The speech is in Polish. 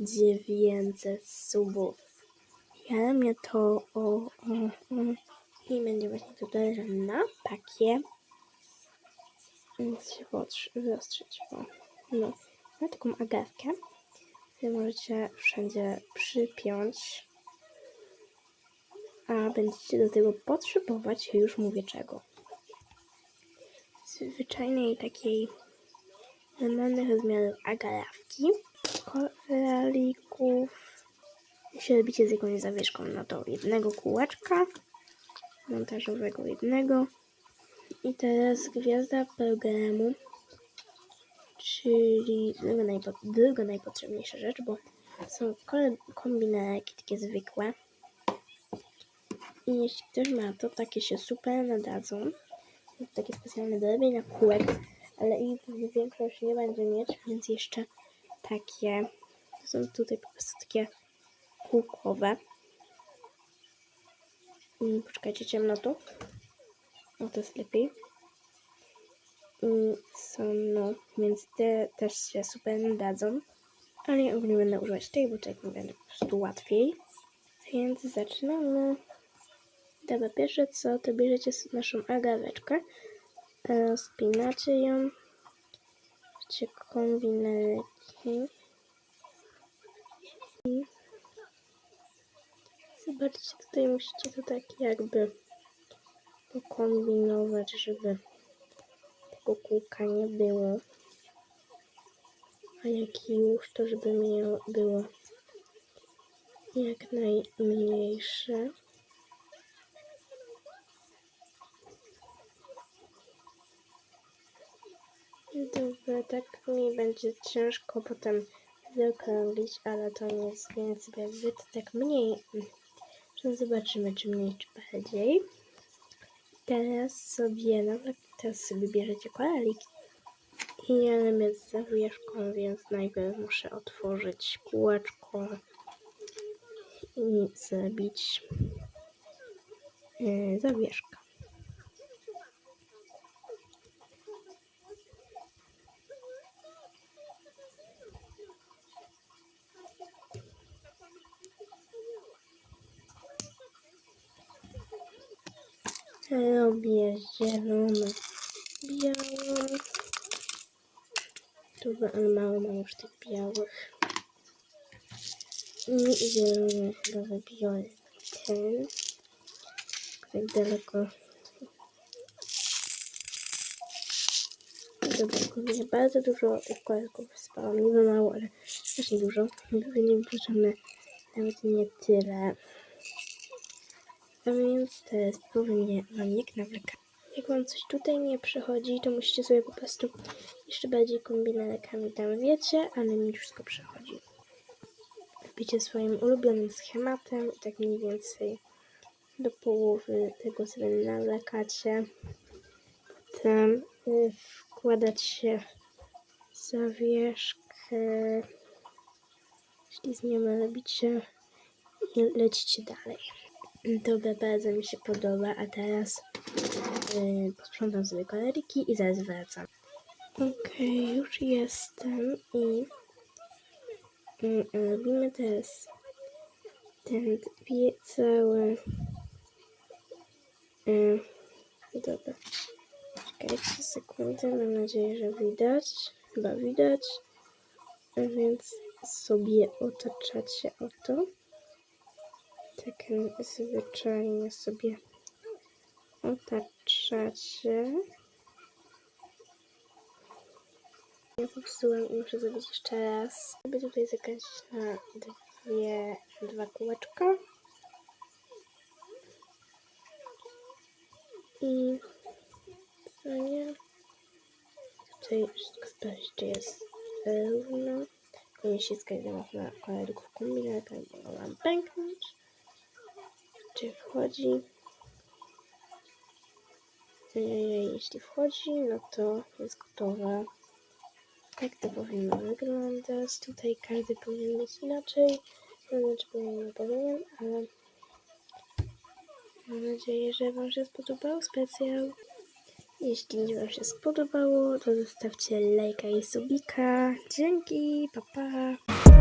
900 subów. Ja mnie to o, o, o. I będzie właśnie tutaj na pakie. Więc się wyostrzy- wyostrzyć. O. No. Na taką agawkę. Możecie wszędzie przypiąć. A będziecie do tego potrzebować, już mówię czego. Zwyczajnej takiej normalnych rozmiarów agawki, koralików. Jeśli robicie z jakąś zawieszką, no to jednego kółeczka montażowego jednego. I teraz gwiazda programu, czyli druga, najpo, druga najpotrzebniejsza rzecz, bo są kombinerki takie zwykłe. I jeśli ktoś ma to, takie się super nadadzą. Takie specjalne do robienia kółek, ale ich większość nie będzie mieć, więc jeszcze takie, są tutaj po prostu takie kółkowe. I poczekajcie, ciemno tu. O, to jest lepiej. I są, no, więc te też się super nadadzą. Ale ja ogólnie będę używać tej, bo tak mówię, po prostu łatwiej. Więc zaczynamy. Dobra, pierwsze co, to bierzecie naszą agaweczkę, spinacie ją, macie kombinerki zobaczcie, tutaj musicie to tak jakby pokombinować, żeby tego kółka nie było. A jak już, to żeby było jak najmniejsze. Dobra, tak mi będzie ciężko potem zaokrąglić, ale to nic, więc jakby to tak mniej. Zobaczymy, czy mniej, czy bardziej. Teraz sobie, no teraz sobie bierzecie koraliki. I ja mam z zawieszką, więc najpierw muszę otworzyć kółeczko i zrobić yy, zawieszkę. Robię zielono białą. Tu mało mam już tych białych. I zielono chyba wybiorę ten. Tak daleko. Dobra, kupię bardzo dużo kolorków wyspałam. Niby mało, ale strasznie dużo. Pewnie potrzebne nawet nie tyle. A więc teraz powiem wam jak nawlekać. Jak wam coś tutaj nie przechodzi, to musicie sobie po prostu jeszcze bardziej kombinerkami tam wiecie, ale mi wszystko przechodzi. Robicie swoim ulubionym schematem i tak mniej więcej do połowy tego sobie nawlekacie. Potem y, wkładacie zawieszkę. Jeśli nią robicie i lecicie dalej. Dobra, bardzo mi się podoba, a teraz yy, posprzątam sobie koloriki i zaraz wracam. Okej, już jestem i yy, robimy teraz ten dwie całe. Yy, dobra. Czekajcie sekundę, mam nadzieję, że widać. Chyba widać. Więc sobie otaczacie o to tak zwyczajnie sobie otaczacie. Ja popsułem i muszę zrobić jeszcze raz. Sobie tutaj zakręcić na dwie, dwa kółeczka. I nie? Tutaj wszystko sprawdzić, czy jest równo. Nie ściskać za mocno kolorków kombinarka, bo wam pęknąć wchodzi. Jeśli wchodzi, no to jest gotowe. Tak to powinno wyglądać. Tutaj każdy powinien mieć inaczej. Nie wiem, czy powinien, nie powinien, ale mam nadzieję, że Wam się spodobał specjal. Jeśli Wam się spodobało, to zostawcie lajka i subika. Dzięki, pa pa!